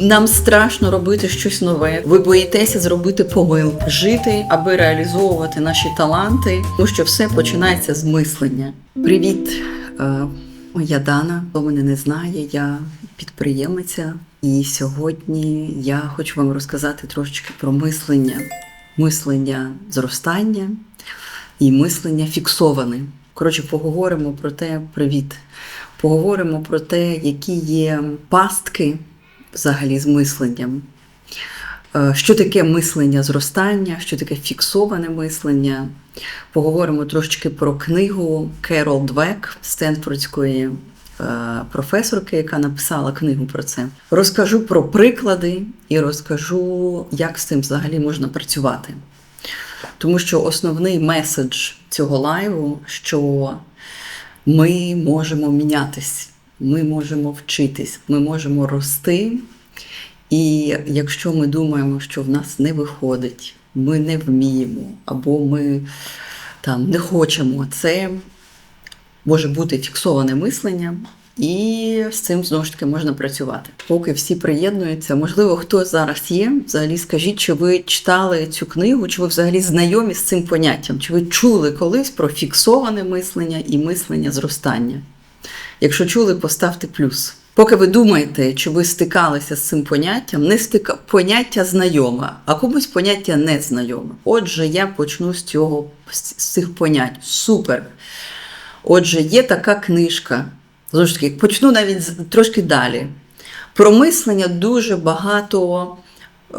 Нам страшно робити щось нове. Ви боїтеся зробити помилку, жити, аби реалізовувати наші таланти, тому що все починається з мислення. Привіт, е, я Дана. Хто мене не знає, я підприємиця, і сьогодні я хочу вам розказати трошечки про мислення, мислення зростання і мислення фіксоване. Коротше, поговоримо про те, привіт. Поговоримо про те, які є пастки взагалі з мисленням. Е, Що таке мислення зростання, що таке фіксоване мислення. Поговоримо трошечки про книгу Керол Двек Стенфордської е, професорки, яка написала книгу про це. Розкажу про приклади і розкажу, як з цим взагалі можна працювати. Тому що основний меседж цього лайву, що ми можемо мінятись, ми можемо вчитись, ми можемо рости. І якщо ми думаємо, що в нас не виходить, ми не вміємо, або ми там не хочемо, це може бути фіксоване мислення, і з цим знову ж таки можна працювати. Поки всі приєднуються, можливо, хто зараз є. Взагалі скажіть, чи ви читали цю книгу, чи ви взагалі знайомі з цим поняттям, чи ви чули колись про фіксоване мислення і мислення зростання? Якщо чули, поставте плюс. Поки ви думаєте, чи ви стикалися з цим поняттям, не стика... поняття знайоме, а комусь поняття не знайоме. Отже, я почну з цього з цих понять. Супер. Отже, є така книжка. Знову ж таки, почну навіть трошки далі. Про мислення дуже багато е,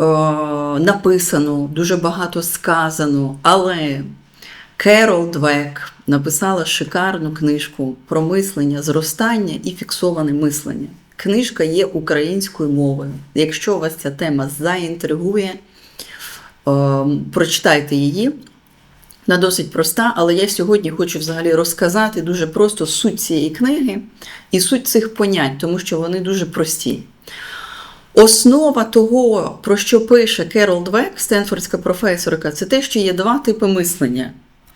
написано, дуже багато сказано, але Керол Двек написала шикарну книжку про мислення, зростання і фіксоване мислення. Книжка є українською мовою. Якщо вас ця тема заінтригує, е, прочитайте її. Вона досить проста, але я сьогодні хочу взагалі розказати дуже просто суть цієї книги і суть цих понять, тому що вони дуже прості. Основа того, про що пише Керол Двек, Стенфордська професорка, це те, що є два типи мислення.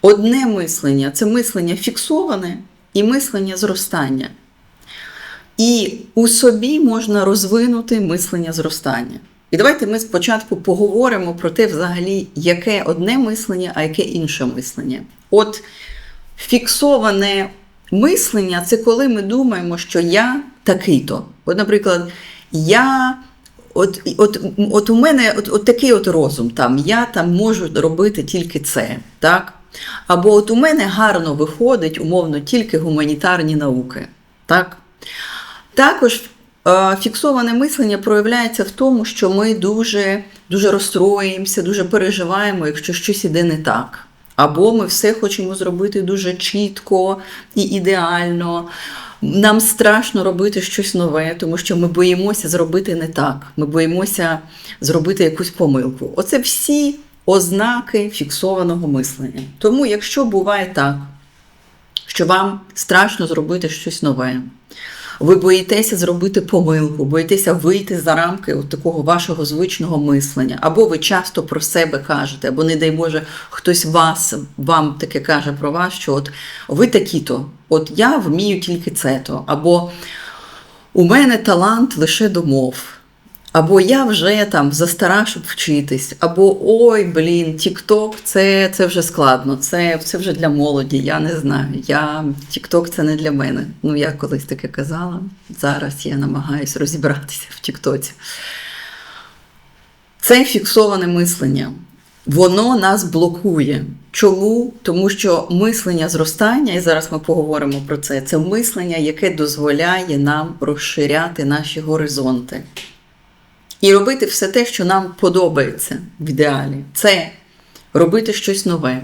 Одне мислення це мислення фіксоване і мислення зростання. І у собі можна розвинути мислення зростання. І давайте ми спочатку поговоримо про те, взагалі, яке одне мислення, а яке інше мислення. От фіксоване мислення це коли ми думаємо, що я такий-то. От, наприклад, я. От, от, от у мене от, от такий от розум, там, я там можу робити тільки це. так? Або от у мене гарно виходить, умовно, тільки гуманітарні науки. Так? Також е, фіксоване мислення проявляється в тому, що ми дуже, дуже розстроїмося, дуже переживаємо, якщо щось іде не так. Або ми все хочемо зробити дуже чітко і ідеально. Нам страшно робити щось нове, тому що ми боїмося зробити не так. Ми боїмося зробити якусь помилку. Оце всі ознаки фіксованого мислення. Тому, якщо буває так, що вам страшно зробити щось нове, ви боїтеся зробити помилку, боїтеся вийти за рамки от такого вашого звичного мислення, або ви часто про себе кажете, або, не дай Боже, хтось вас вам таке каже про вас, що от ви такі-то, от я вмію тільки це-то, або у мене талант лише до мов. Або я вже там застара, щоб вчитись, або ой, блін, Тік-Ток це, це вже складно, це, це вже для молоді, я не знаю. Я Тік-Ток це не для мене. Ну, я колись таке казала. Зараз я намагаюся розібратися в Тіктоці. Це фіксоване мислення. Воно нас блокує. Чому? Тому що мислення зростання, і зараз ми поговоримо про це, це мислення, яке дозволяє нам розширяти наші горизонти. І робити все те, що нам подобається в ідеалі. Це робити щось нове,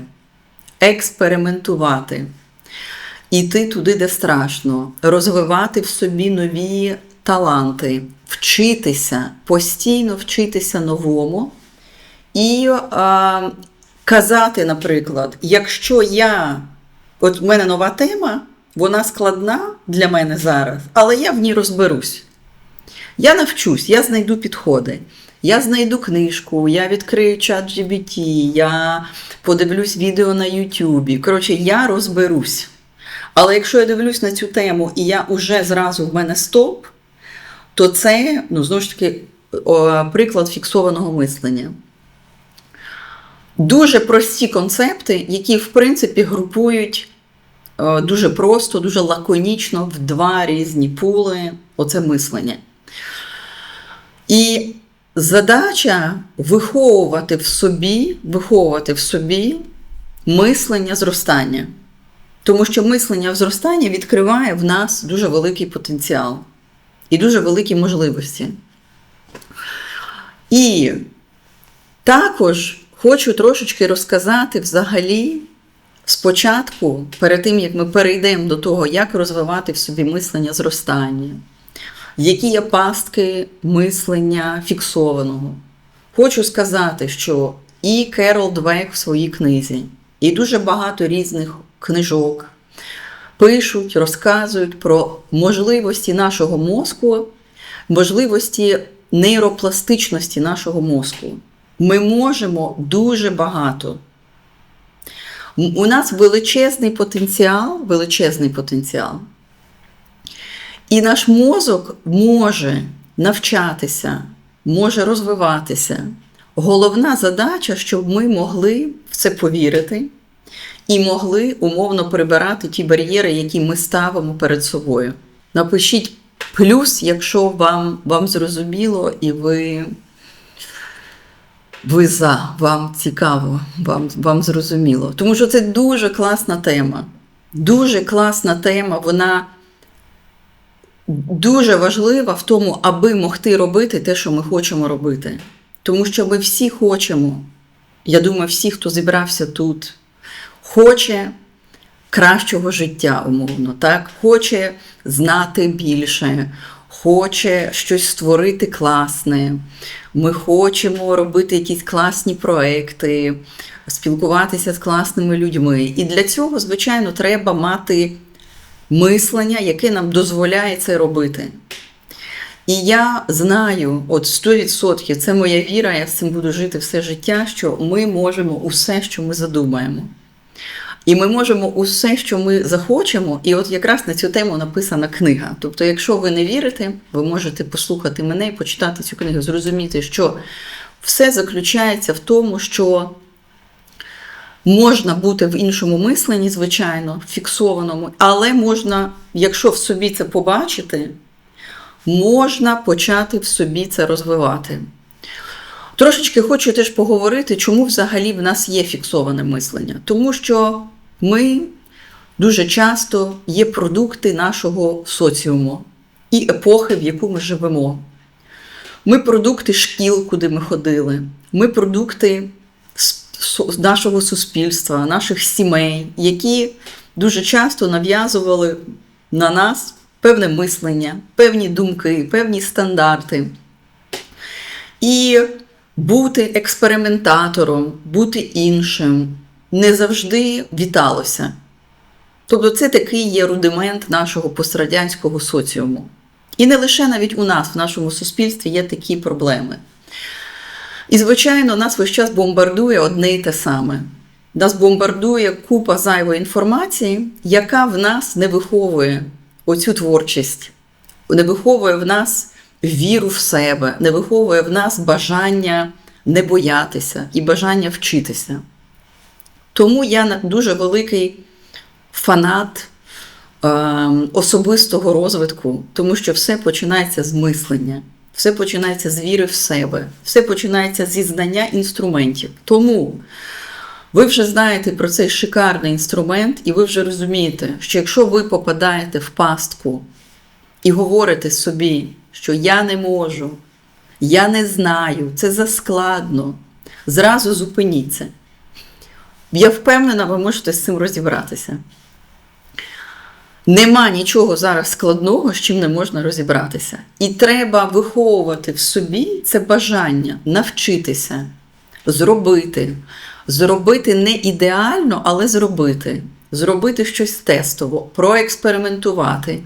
експериментувати, іти туди, де страшно, розвивати в собі нові таланти, вчитися, постійно вчитися новому. І а, казати, наприклад, якщо я, от в мене нова тема, вона складна для мене зараз, але я в ній розберусь. Я навчусь, я знайду підходи. Я знайду книжку, я відкрию чат GBT, я подивлюсь відео на Ютубі. Коротше, я розберусь. Але якщо я дивлюсь на цю тему і я уже зразу в мене стоп, то це, ну, знову ж таки, приклад фіксованого мислення. Дуже прості концепти, які, в принципі, групують е, дуже просто, дуже лаконічно в два різні пули оце мислення. І задача виховувати в собі, виховувати в собі мислення зростання. Тому що мислення в зростанні відкриває в нас дуже великий потенціал і дуже великі можливості. І також хочу трошечки розказати взагалі спочатку, перед тим як ми перейдемо до того, як розвивати в собі мислення зростання, які є пастки мислення фіксованого. Хочу сказати, що і Керол Двек в своїй книзі, і дуже багато різних книжок пишуть, розказують про можливості нашого мозку, можливості нейропластичності нашого мозку. Ми можемо дуже багато. У нас величезний потенціал, величезний потенціал. І наш мозок може навчатися, може розвиватися. Головна задача, щоб ми могли в це повірити і могли умовно прибирати ті бар'єри, які ми ставимо перед собою. Напишіть плюс, якщо вам, вам зрозуміло і ви. Ви за, вам цікаво, вам, вам зрозуміло. Тому що це дуже класна тема. Дуже класна тема, вона дуже важлива в тому, аби могти робити те, що ми хочемо робити. Тому що ми всі хочемо, я думаю, всі, хто зібрався тут, хоче кращого життя, умовно, так? хоче знати більше, хоче щось створити класне. Ми хочемо робити якісь класні проекти, спілкуватися з класними людьми. І для цього, звичайно, треба мати мислення, яке нам дозволяє це робити. І я знаю, от 100%, це моя віра, я з цим буду жити все життя, що ми можемо усе, що ми задумаємо. І ми можемо усе, що ми захочемо, і от якраз на цю тему написана книга. Тобто, якщо ви не вірите, ви можете послухати мене і почитати цю книгу, зрозуміти, що все заключається в тому, що можна бути в іншому мисленні, звичайно, фіксованому, але можна, якщо в собі це побачити, можна почати в собі це розвивати. Трошечки хочу теж поговорити, чому взагалі в нас є фіксоване мислення. Тому що ми дуже часто є продукти нашого соціуму і епохи, в яку ми живемо. Ми продукти шкіл, куди ми ходили, ми продукти нашого суспільства, наших сімей, які дуже часто нав'язували на нас певне мислення, певні думки, певні стандарти. І бути експериментатором, бути іншим не завжди віталося. Тобто, це такий є рудимент нашого пострадянського соціуму. І не лише навіть у нас, в нашому суспільстві, є такі проблеми. І, звичайно, нас весь час бомбардує одне і те саме. Нас бомбардує купа зайвої інформації, яка в нас не виховує оцю творчість, не виховує в нас віру в себе, не виховує в нас бажання не боятися і бажання вчитися. Тому я дуже великий фанат е, особистого розвитку, тому що все починається з мислення, все починається з віри в себе, все починається зі знання інструментів. Тому ви вже знаєте про цей шикарний інструмент, і ви вже розумієте, що якщо ви попадаєте в пастку і говорите собі, що я не можу, я не знаю, це заскладно, зразу зупиніться. Я впевнена, ви можете з цим розібратися. Нема нічого зараз складного, з чим не можна розібратися. І треба виховувати в собі це бажання навчитися, зробити. Зробити не ідеально, але зробити. Зробити щось тестово, проекспериментувати.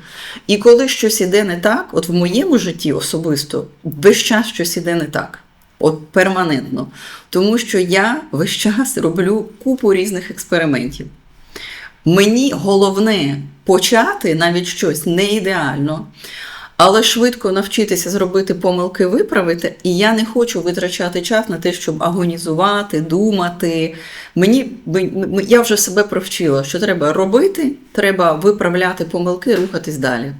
І коли щось іде не так, от в моєму житті особисто весь час щось іде не так. От перманентно. Тому що я весь час роблю купу різних експериментів. Мені головне почати навіть щось не ідеально, Але швидко навчитися зробити помилки, виправити, і я не хочу витрачати час на те, щоб агонізувати, думати. Мені я вже себе провчила, що треба робити, треба виправляти помилки, рухатись далі.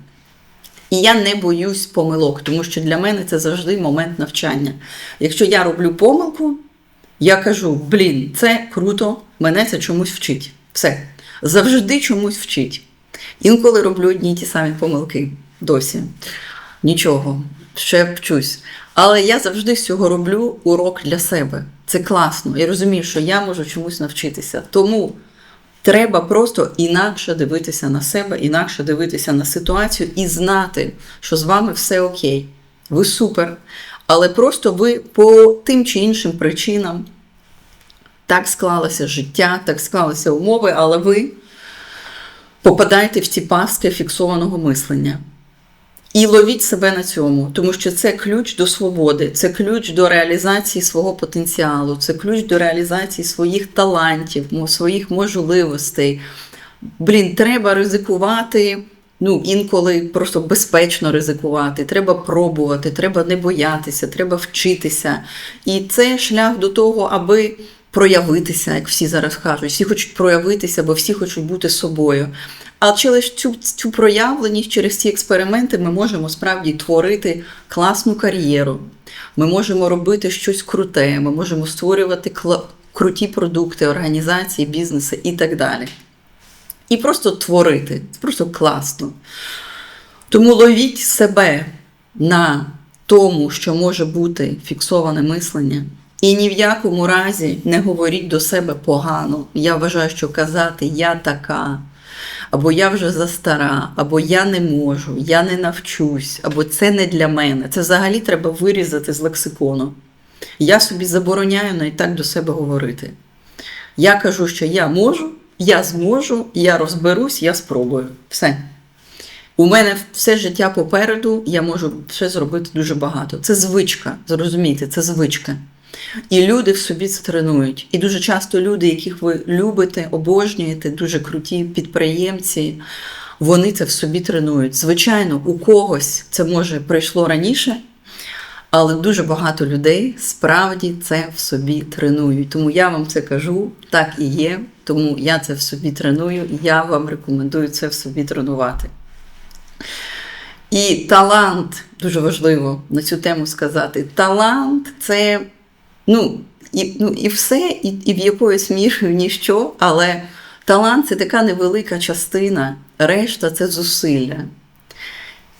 І я не боюсь помилок, тому що для мене це завжди момент навчання. Якщо я роблю помилку, я кажу: блін, це круто, мене це чомусь вчить. Все. Завжди чомусь вчить. Інколи роблю одні й ті самі помилки досі. Нічого, ще вчусь. Але я завжди з цього роблю урок для себе. Це класно. Я розумію, що я можу чомусь навчитися. Тому треба просто інакше дивитися на себе, інакше дивитися на ситуацію і знати, що з вами все окей. Ви супер. Але просто ви по тим чи іншим причинам так склалося життя, так склалися умови, але ви попадаєте в ці пастки фіксованого мислення. І ловіть себе на цьому, тому що це ключ до свободи, це ключ до реалізації свого потенціалу, це ключ до реалізації своїх талантів, своїх можливостей. Блін, треба ризикувати. Ну, інколи просто безпечно ризикувати, треба пробувати, треба не боятися, треба вчитися. І це шлях до того, аби проявитися, як всі зараз кажуть. Всі хочуть проявитися, бо всі хочуть бути собою. А через цю, цю проявленість, через ці експерименти ми можемо справді творити класну кар'єру. Ми можемо робити щось круте, ми можемо створювати круті продукти, організації, бізнеси і так далі. І просто творити. Просто класно. Тому ловіть себе на тому, що може бути фіксоване мислення. І ні в якому разі не говоріть до себе погано. Я вважаю, що казати я така, або я вже застара, або я не можу, я не навчусь, або це не для мене. Це взагалі треба вирізати з лексикону. Я собі забороняю навіть так до себе говорити. Я кажу, що я можу, я зможу, я розберусь, я спробую. Все. У мене все життя попереду, я можу ще зробити дуже багато. Це звичка, зрозумійте, це звичка. І люди в собі це тренують. І дуже часто люди, яких ви любите, обожнюєте, дуже круті підприємці, вони це в собі тренують. Звичайно, у когось це може прийшло раніше, але дуже багато людей справді це в собі тренують. Тому я вам це кажу, так і є. Тому я це в собі треную, і я вам рекомендую це в собі тренувати. І талант дуже важливо на цю тему сказати. Талант це ну, і, ну, і все, і, і в якоюсь мірою ніщо, але талант це така невелика частина, решта це зусилля.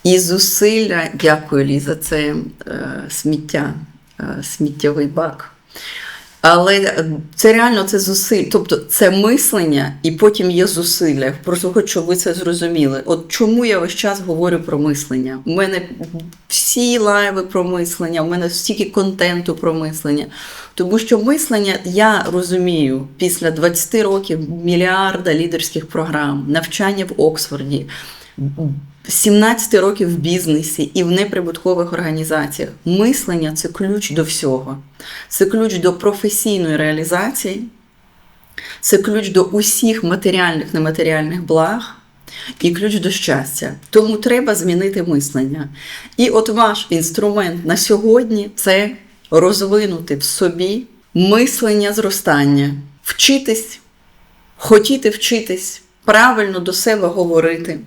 І зусилля, дякую Ліза, це е, сміття, е, сміттєвий бак. Але це реально це зусиль, тобто це мислення, і потім є зусилля. Просто хочу, щоб ви це зрозуміли. От чому я весь час говорю про мислення? У мене всі лайви про мислення, у мене стільки контенту про мислення. Тому що мислення, я розумію, після 20 років мільярда лідерських програм, навчання в Оксфорді. 17 років в бізнесі і в неприбуткових організаціях. Мислення це ключ до всього. Це ключ до професійної реалізації, це ключ до усіх матеріальних нематеріальних благ і ключ до щастя. Тому треба змінити мислення. І от ваш інструмент на сьогодні це розвинути в собі мислення зростання, вчитись, хотіти вчитись, правильно до себе говорити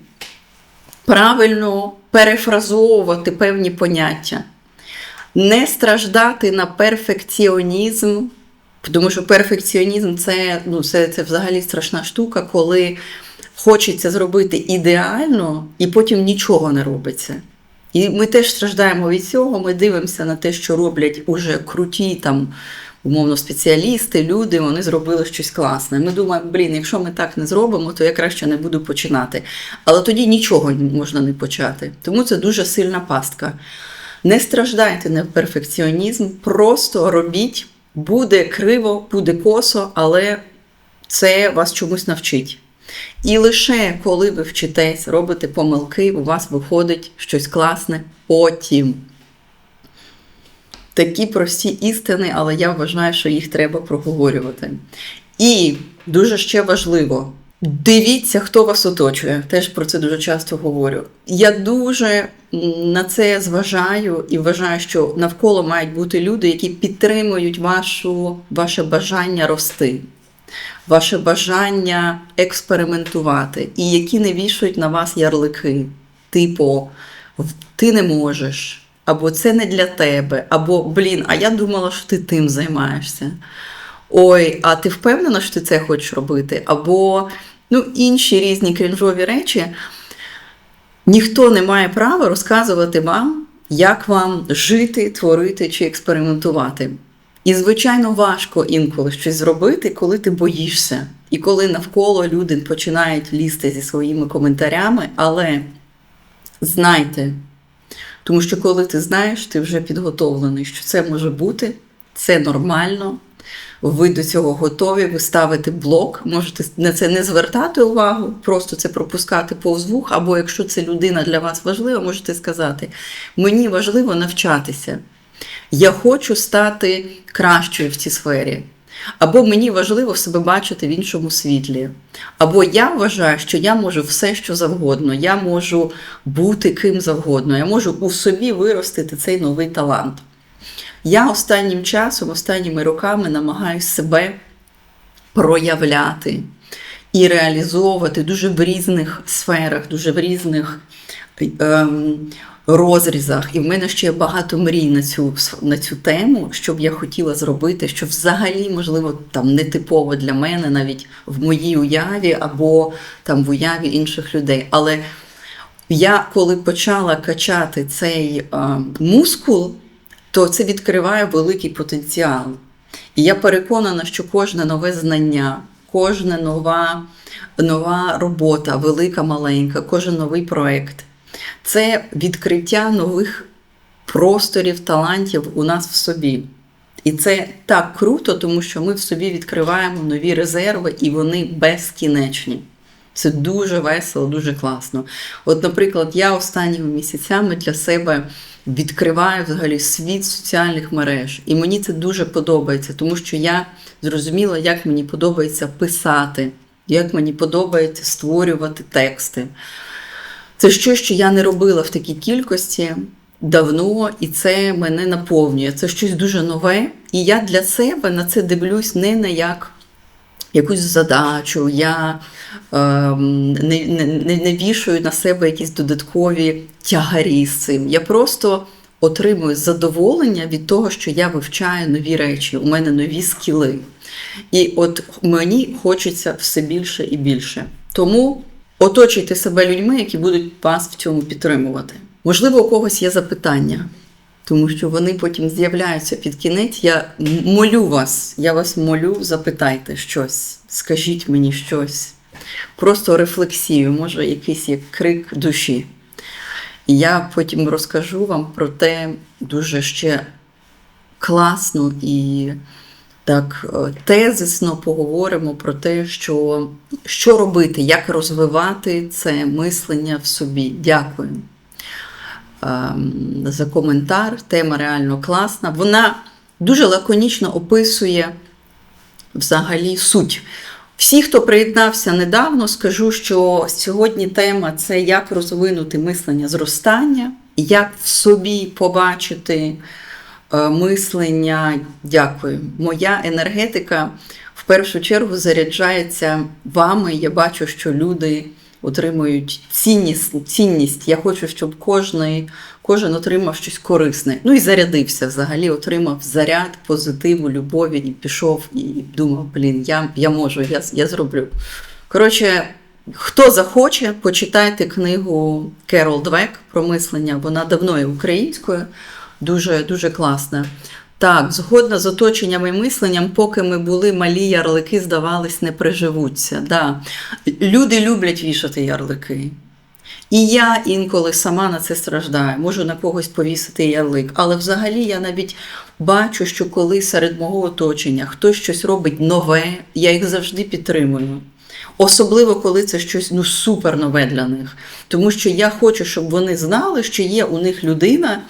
правильно перефразовувати певні поняття, не страждати на перфекціонізм, тому що перфекціонізм це, ну, це, це взагалі страшна штука, коли хочеться зробити ідеально і потім нічого не робиться. І ми теж страждаємо від цього, ми дивимося на те, що роблять уже круті там. Умовно, спеціалісти, люди, вони зробили щось класне. Ми думаємо, блін, якщо ми так не зробимо, то я краще не буду починати. Але тоді нічого можна не почати. Тому це дуже сильна пастка. Не страждайте на перфекціонізм, просто робіть, буде криво, буде косо, але це вас чомусь навчить. І лише коли ви вчитесь, робите помилки, у вас виходить щось класне потім. Такі прості істини, але я вважаю, що їх треба проговорювати. І дуже ще важливо, Дивіться, хто вас оточує. Теж про це дуже часто говорю. Я дуже на це зважаю і вважаю, що навколо мають бути люди, які підтримують вашу, ваше бажання рости, ваше бажання експериментувати, і які не вішають на вас ярлики, типу, ти не можеш, або це не для тебе, або блін, а я думала, що ти тим займаєшся. Ой, а ти впевнена, що ти це хочеш робити? Або ну, інші різні крінжові речі. Ніхто не має права розказувати вам, як вам жити, творити чи експериментувати. І, звичайно, важко інколи щось зробити, коли ти боїшся, і коли навколо люди починають лізти зі своїми коментарями, але знайте, тому що коли ти знаєш, ти вже підготовлений, що це може бути, це нормально. Ви до цього готові, ви ставите блок, можете на це не звертати увагу, просто це пропускати повз вух, або якщо це людина для вас важлива, можете сказати: мені важливо навчатися. Я хочу стати кращою в цій сфері. Або мені важливо себе бачити в іншому світлі. Або я вважаю, що я можу все, що завгодно, я можу бути ким завгодно, я можу у собі виростити цей новий талант. Я останнім часом, останніми роками намагаюся себе проявляти і реалізовувати дуже в різних сферах, дуже в різних ем, розрізах. І в мене ще багато мрій на цю, на цю тему, що б я хотіла зробити, що взагалі, можливо, там нетипово для мене, навіть в моїй уяві або там в уяві інших людей. Але я коли почала качати цей е, мускул, то це відкриває великий потенціал. І я переконана, що кожне нове знання, кожна нова, нова робота, велика, маленька, кожен новий проєкт це відкриття нових просторів, талантів у нас в собі. І це так круто, тому що ми в собі відкриваємо нові резерви, і вони безкінечні. Це дуже весело, дуже класно. От, наприклад, я останніми місяцями для себе відкриваю взагалі світ соціальних мереж. І мені це дуже подобається, тому що я зрозуміла, як мені подобається писати, як мені подобається створювати тексти. Це щось, що я не робила в такій кількості давно, і це мене наповнює. Це щось дуже нове. І я для себе на це дивлюсь не на як якусь задачу, я ем, не, не, не, не вішаю на себе якісь додаткові тягарі з цим. Я просто отримую задоволення від того, що я вивчаю нові речі, у мене нові скіли. І от мені хочеться все більше і більше. Тому оточуйте себе людьми, які будуть вас в цьому підтримувати. Можливо, у когось є запитання тому що вони потім з'являються під кінець. Я молю вас, я вас молю, запитайте щось, скажіть мені щось. Просто рефлексію, може, якийсь як крик душі. Я потім розкажу вам про те дуже ще класно і так е, тезисно поговоримо про те, що, що робити, як розвивати це мислення в собі. Дякую. Ем, за коментар. Тема реально класна. Вона дуже лаконічно описує взагалі суть. Всі, хто приєднався недавно, скажу, що сьогодні тема це як розвинути мислення зростання, як в собі побачити мислення. Дякую. Моя енергетика в першу чергу заряджається вами. Я бачу, що люди отримують цінність. цінність. Я хочу, щоб кожний, кожен отримав щось корисне. Ну і зарядився взагалі, отримав заряд, позитиву, любові, і пішов і думав, блін, я я можу, я, я зроблю. Коротше, хто захоче, почитайте книгу Керол Двек про мислення. Вона давно є українською, дуже, дуже класна. Так, згодна з оточенням і мисленням, поки ми були малі, ярлики, здавалось, не приживуться. Да. Люди люблять вішати ярлики. І я інколи сама на це страждаю, можу на когось повісити ярлик. Але взагалі я навіть бачу, що коли серед мого оточення хтось щось робить нове, я їх завжди підтримую. Особливо, коли це щось ну, супер нове для них. Тому що я хочу, щоб вони знали, що є у них людина,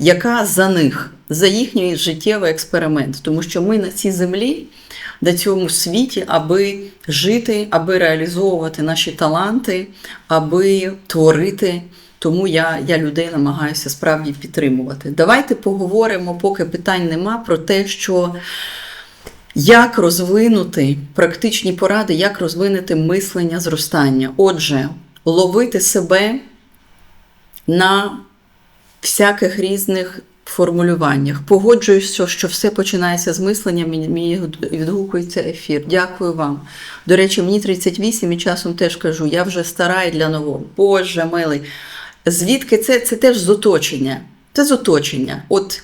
яка за них. за їхній життєвий експеримент, тому що ми на цій землі, на цьому світі, аби жити, аби реалізовувати наші таланти, аби творити. Тому я, я людей намагаюся справді підтримувати. Давайте поговоримо, поки питань нема, про те, що як розвинути практичні поради, як розвинути мислення зростання. Отже, ловити себе на всяких різних формулюваннях. Погоджуюся, що все починається з мислення, мені, відгукується ефір. Дякую вам. До речі, мені 38 і часом теж кажу, я вже стара і для нового. Боже милий. Звідки це? Це теж з оточення. Це з оточення. От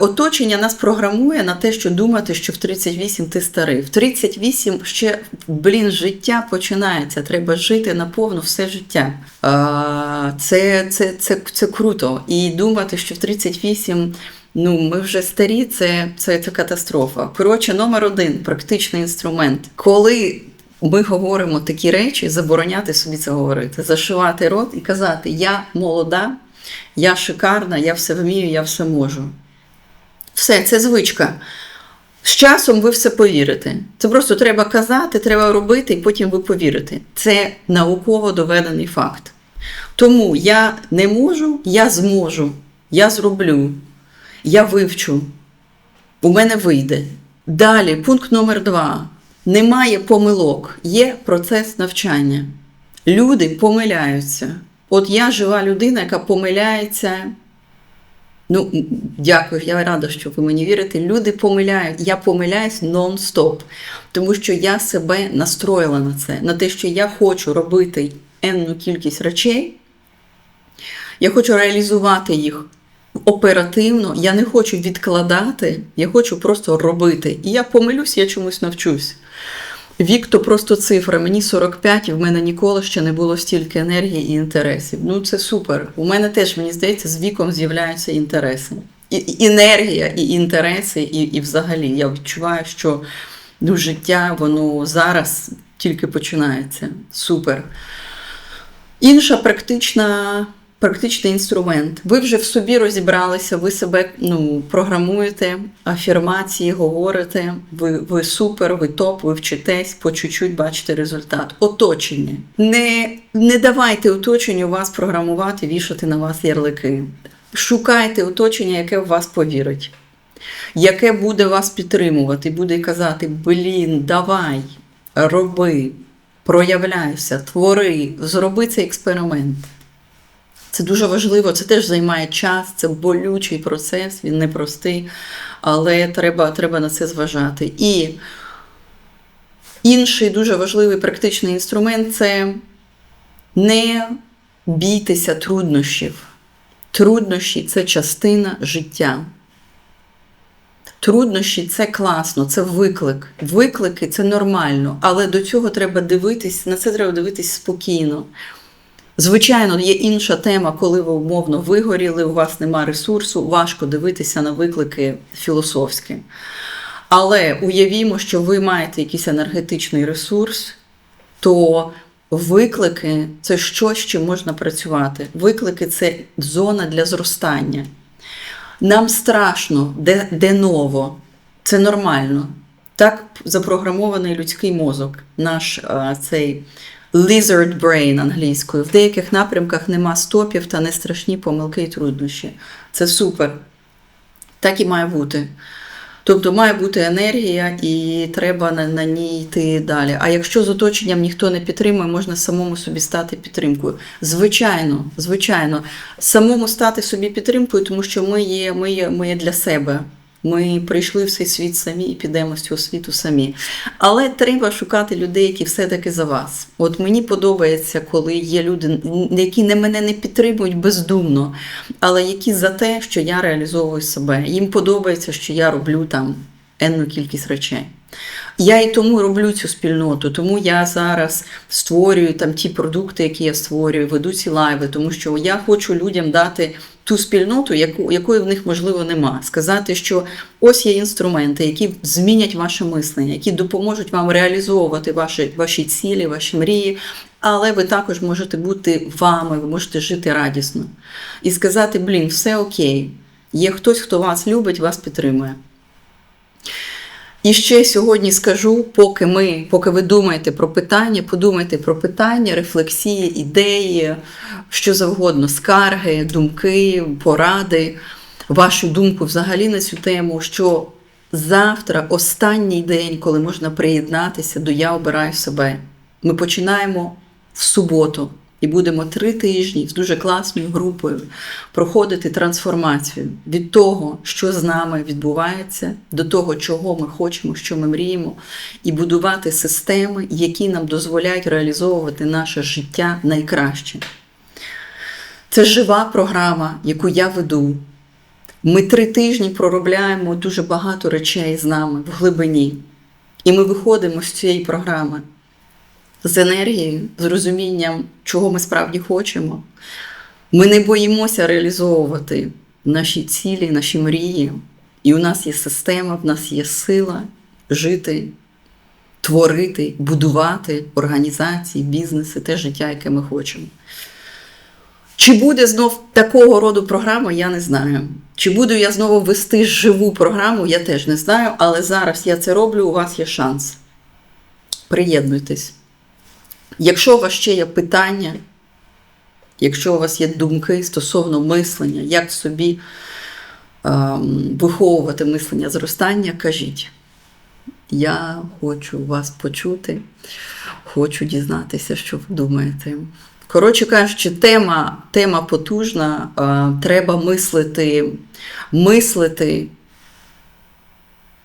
оточення нас програмує на те, що думати, що в 38 ти старий. В 38 ще, блін, життя починається. Треба жити наповну все життя. Е, це, це, це, це круто. І думати, що в 38 ну, ми вже старі, це, це, це катастрофа. Коротше, номер один практичний інструмент. Коли ми говоримо такі речі, забороняти собі це говорити, зашивати рот і казати: Я молода, я шикарна, я все вмію, я все можу. Все, це звичка. З часом ви все повірите. Це просто треба казати, треба робити, і потім ви повірите. Це науково доведений факт. Тому я не можу, я зможу, я зроблю, я вивчу, у мене вийде. Далі, пункт номер два. Немає помилок, є процес навчання. Люди помиляються. От я жива людина, яка помиляється. Ну, дякую, я рада, що ви мені вірите. Люди помиляють. Я помиляюсь нон-стоп, тому що я себе настроїла на це, на те, що я хочу робити енну кількість речей. Я хочу реалізувати їх оперативно, я не хочу відкладати, я хочу просто робити. І я помилюсь, я чомусь навчусь. Вік то просто цифра. Мені 45, і в мене ніколи ще не було стільки енергії і інтересів. Ну це супер. У мене теж, мені здається, з віком з'являються інтереси. І, енергія, і інтереси, і, і взагалі я відчуваю, що ну, життя воно зараз тільки починається. Супер. Інша практична практичний інструмент. Ви вже в собі розібралися, ви себе ну, програмуєте, афірмації, говорите, ви ви супер, ви топ, ви вчитесь, по чуть-чуть бачите результат. Оточення. Не, Не давайте оточенню вас програмувати, вішати на вас ярлики. Шукайте оточення, яке в вас повірить. Яке буде вас підтримувати, буде казати: Блін, давай, роби, проявляйся, твори, зроби цей експеримент. Це дуже важливо, це теж займає час, це болючий процес, він непростий, але треба, треба на це зважати. І інший дуже важливий практичний інструмент це не бійтеся труднощів. Труднощі це частина життя. Труднощі це класно, це виклик. Виклики це нормально, але до цього треба дивитись, на це треба дивитись спокійно. Звичайно, є інша тема, коли ви умовно вигоріли, у вас нема ресурсу, важко дивитися на виклики філософські. Але уявімо, що ви маєте якийсь енергетичний ресурс, то виклики це щось, чим можна працювати. Виклики це зона для зростання. Нам страшно, де, де ново, це нормально. Так запрограмований людський мозок, наш а, цей lizard brain англійською. В деяких напрямках нема стопів та не страшні помилки і труднощі. Це супер. Так і має бути. Тобто має бути енергія, і треба на, на ній йти далі. А якщо з оточенням ніхто не підтримує, можна самому собі стати підтримкою. Звичайно, звичайно, самому стати собі підтримкою, тому що ми є, ми є, ми є для себе. Ми прийшли в цей світ самі і підемо з цього світу самі. Але треба шукати людей, які все-таки за вас. От мені подобається, коли є люди, які не мене не підтримують бездумно, але які за те, що я реалізовую себе. Їм подобається, що я роблю там енну кількість речей. Я і тому роблю цю спільноту, тому я зараз створюю там ті продукти, які я створюю, веду ці лайви, тому що я хочу людям дати ту спільноту, яку, якої в них можливо нема. Сказати, що ось є інструменти, які змінять ваше мислення, які допоможуть вам реалізовувати ваші, ваші цілі, ваші мрії. Але ви також можете бути вами, ви можете жити радісно і сказати: блін, все окей. Є хтось, хто вас любить, вас підтримує. І ще сьогодні скажу, поки ми, поки ви думаєте про питання, подумайте про питання, рефлексії, ідеї, що завгодно, скарги, думки, поради, вашу думку взагалі на цю тему, що завтра останній день, коли можна приєднатися до Я обираю себе. Ми починаємо в суботу і будемо три тижні з дуже класною групою проходити трансформацію від того, що з нами відбувається, до того, чого ми хочемо, що ми мріємо, і будувати системи, які нам дозволяють реалізовувати наше життя найкраще. Це жива програма, яку я веду. Ми три тижні проробляємо дуже багато речей з нами в глибині. І ми виходимо з цієї програми з енергією, з розумінням, чого ми справді хочемо. Ми не боїмося реалізовувати наші цілі, наші мрії. І у нас є система, в нас є сила жити, творити, будувати організації, бізнеси, те життя, яке ми хочемо. Чи буде знов такого роду програма, я не знаю. Чи буду я знову вести живу програму, я теж не знаю, але зараз я це роблю, у вас є шанс. Приєднуйтесь. Якщо у вас ще є питання, якщо у вас є думки стосовно мислення, як собі ем, виховувати мислення зростання, кажіть. Я хочу вас почути, хочу дізнатися, що ви думаєте. Коротше кажучи, тема, тема потужна, е, треба мислити, мислити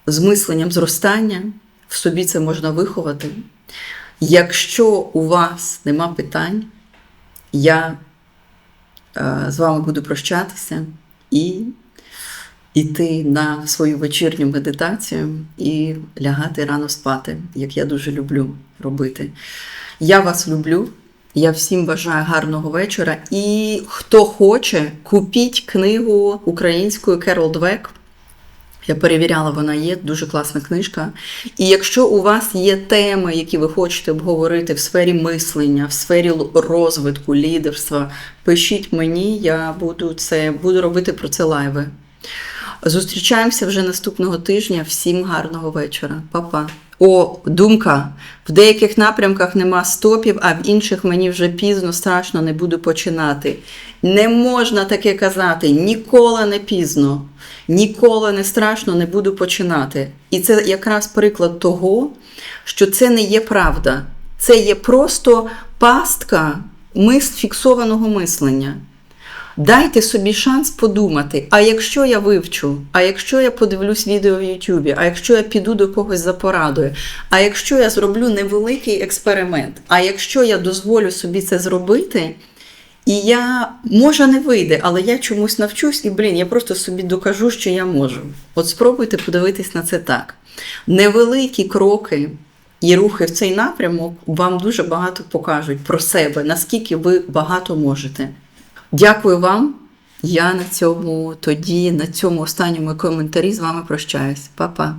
з мисленням зростання, в собі це можна виховати. Якщо у вас нема питань, я е, з вами буду прощатися і йти на свою вечірню медитацію і лягати рано спати, як я дуже люблю робити. Я вас люблю. Я всім бажаю гарного вечора. І хто хоче, купіть книгу українською Керол Двек. Я перевіряла, вона є, дуже класна книжка. І якщо у вас є теми, які ви хочете обговорити в сфері мислення, в сфері розвитку, лідерства, пишіть мені, я буду це буду робити про це лайви. Зустрічаємося вже наступного тижня. Всім гарного вечора. Па-па. О, думка. В деяких напрямках нема стопів, а в інших мені вже пізно, страшно не буду починати. Не можна таке казати, ніколи не пізно, ніколи не страшно не буду починати. І це якраз приклад того, що це не є правда. Це є просто пастка мис фіксованого мислення. Дайте собі шанс подумати, а якщо я вивчу, а якщо я подивлюсь відео в Ютубі, а якщо я піду до когось за порадою, а якщо я зроблю невеликий експеримент, а якщо я дозволю собі це зробити, і я, може, не вийде, але я чомусь навчусь, і, блін, я просто собі докажу, що я можу. От спробуйте подивитись на це так. Невеликі кроки. І рухи в цей напрямок вам дуже багато покажуть про себе, наскільки ви багато можете. Дякую вам. Я на цьому тоді, на цьому останньому коментарі з вами прощаюсь. Па-па.